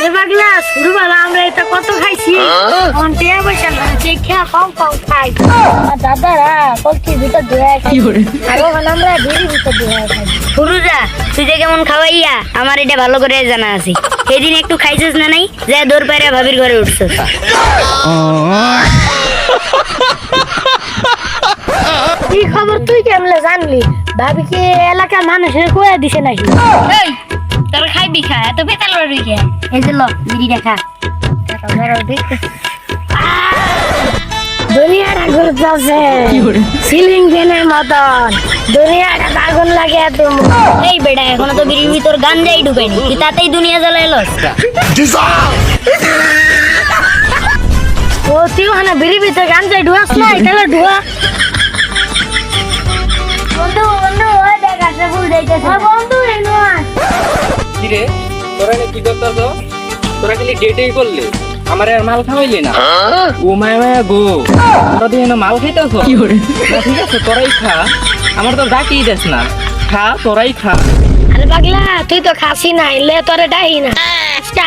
আরে পাগলা শুরু আমরা এটা কত খাইছি? এখন টিয়া পয়সা না যে খেয়া কম কম খাই। আর দাদারা কলকির ভিতর ধুয়ে খাই আর ওখানে আমরা বিড়ির ভিতর ধুয়ে খাই। ফুরুজা তুই যে কেমন খাওয়াইয়া আমার এটা ভালো করে জানা আছে। সেদিন একটু খাইছিস না নাই? যা দৌড় পাইরা ভাবির ঘরে উঠছিস। কি খবর তুই কেমনে জানলি? ভাবি কি এলাকার মানুষের কয়ে দিছে নাকি? এই তোর খাইবি খা এত বেতাল রবি কে এই যে ল বিড়ি দেখা। দুনিয়াটা ঘুরতেছে সিলিং ফ্যানের মতন। দুনিয়াটা আগুন লাগে এত। এই বেটা এখনও তো বিড়ির ভিতর গাঞ্জাই ঢুকাইনি তুই তাতেই দুনিয়া জ্বালাইলস ও তুই ওখানে বিড়ি ভিতরে গান চাই ঢুয়াস না তাহলে ঢুয়া বন্ধু বন্ধু ওই দেখ আসলে ফুল যাইতেছে। কিরে তোরা কি করতেছ? তোরা খালি ডেটেই করলে। আমার আর মাল খাওয়াইলি না। ও মায়া মায়া গো। তোরা দিয়ে মাল খাইতেছ? না ঠিক আছে তোরাই খা। আমার তো ডাকিয়ে দেস না। খা তোরাই খা। আরে পাগলা তুই তো খাসি না এলে তোরে ডাই না।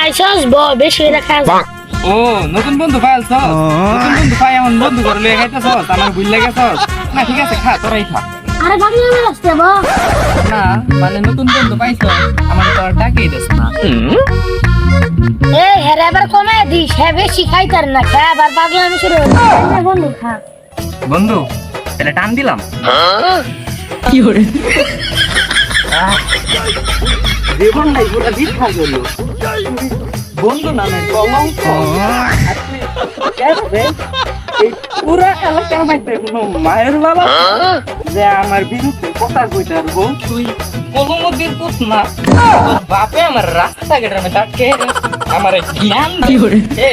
আইসস ব বেশি করে খাস। ও নতুন বন্ধু পাইলছ? নতুন বন্ধু পাই এমন বন্ধু করে লয়ে খাইতেছ আমার ভুল লেগেছস না ঠিক আছে খা তোরাই খা। আরে পাগলা আমি আসতে ব না মানে নতুন বন্ধু পাইছ আমার তো আর ডাকিয়ে দেস না। এ হেরে এবার কমে দিস হ্যাঁ বেশি খাইতার না খা আবার পাগলা আমি শুরু বন্ধু খা বন্ধু এটা টান দিলাম। জীবন নাই পুরো দীক্ষা গেল বন্ধু নামে এই পুরা এলাকার মধ্যে কোনো মায়ের বাবা যে আমার বিরুদ্ধে কথা কইতে পারব তুই কলমদির পুত না বাপে আমার রাস্তা ঘাটের মধ্যে আটকে আমার জ্ঞান দিচ্ছে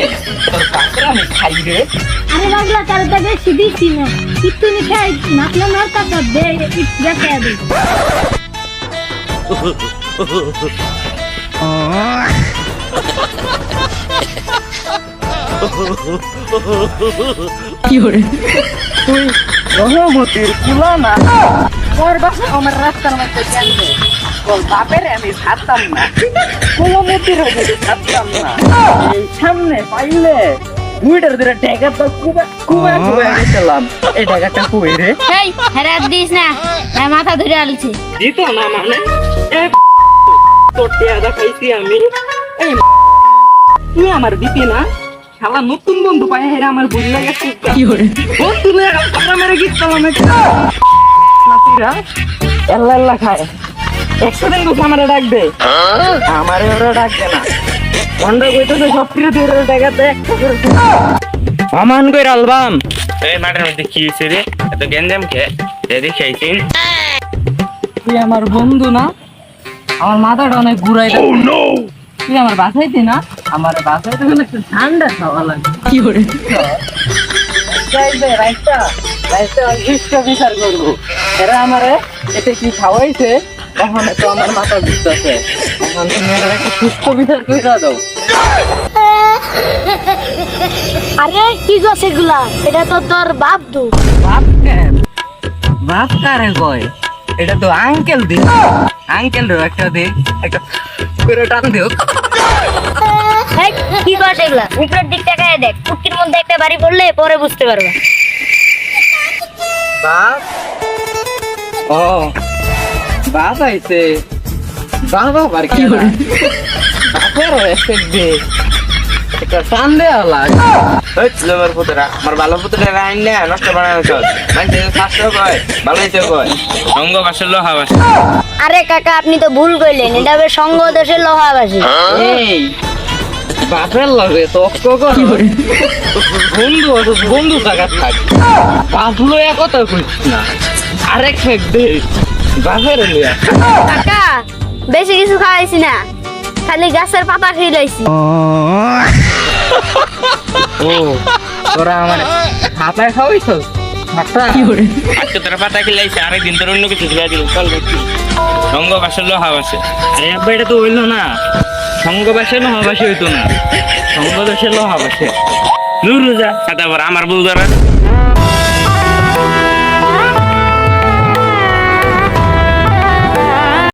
তোর বাপের আমি খাই রে আরে পাগলা তার তো বেশি দিছি না একটু নি খাই নাকলে দে একটু দেখে দে তুই রহমতির কুলা না? তোর বাসা আমার রাস্তার মধ্যে তোর বাপের আমি ছাড়তাম না। কুলমতির হয়ে ছাড়তাম না। এই সামনে পাইলে দুইটার ধরে ড্যাগার তো কুবা কুবা কুবা গেছিলাম। এই ড্যাগারটা কুই রে? এই হেরে দিস না। হ্যাঁ, মাথা ধরে আলছি। দিত না মানে? এ তোর টেয়াদা খাইছি আমি। এই তুই আমার দিতি না? শালা নতুন বন্ধু পাই হেরে আমার ভুল লাগে কি করে? বন্ধু লয়ে পাড়া মেরে আমি নাতিরা এল্লা এল্লা খায়। একশো দিন গুছ আমারে ডাক দে আমারে ওরা ডাক দে না। অন্ডা কইতেছে সব ফিরে দিয়ে ডাকাতে একশো করে কই আলবাম এই মাঠের মধ্যে কি হয়েছে রে? এত গেঞ্জাম খেয়ে দেখে আইছিন তুই আমার বন্ধু না? আমার মাথাটা অনেক ঘুরাই তুই আমার বাসাইতি না আমার বাসাইতে গেলে একটু ঠান্ডা খাওয়া লাগে কি করে? রাইসটা রাইসটা অদৃষ্ট বিচার করব। এরা আমারে এতে কি খাওয়াইছে তো আমার মাথা ঘুরতেছে। এখন তুমি এরা একটু সুস্থ বিচার করে দাও। আরে কি এগুলা এটা তো তোর বাপ দু বাপ কেন? বাপ কারে কয়? এটা তো আঙ্কেল দি। আঙ্কেল একটা দে একটা করে টান দিও। কি কর এগুলা? উপরের দিক তাকায় দেখ মধ্যে একটা বাড়ি পড়লে পরে বুঝতে পারবা। বাপ। ও বাপ আইছে। বাবা আবার কি বাপের রেসপেক্ট দে। একটা টান দেওয়া লাগে ওই আমার পুতরা আমার ভালো পুতরা আইন না নষ্ট বানানো চল। মানে শাস্ত্র কয় ভালো হইতে কয়। অঙ্গ বাসে লোহা বাসে আরে কাকা আপনি তো ভুল কইলেন এটা হবে সঙ্গ দেশের লোহাবাসী। এই বাপের লগে তক্ক কর। বন্ধু বন্ধু টাকা থাক। বাপ লইয়া কথা কইস না। আরেক ফেক দে। বাপের লইয়া। কাকা বেশি কিছু খাওয়াইছি না। খালি গাছের পাতা খেয়ে লাইছি। ও তোরা আমার হাতায় খাওয়াইছস? আজকে তোরা পাতা খেলাইছে আরেকদিন তোর অন্য কিছু খেলা দিল চল দেখি। অঙ্গ বাসে লোহা বাসে। আরে আব্বা এটা তো হইল না। সঙ্গ বাসে লোহা বাসে হইতো না। সঙ্গ বাসে লোহা বাসে। দূর যা সাদা আমার বল ধরা।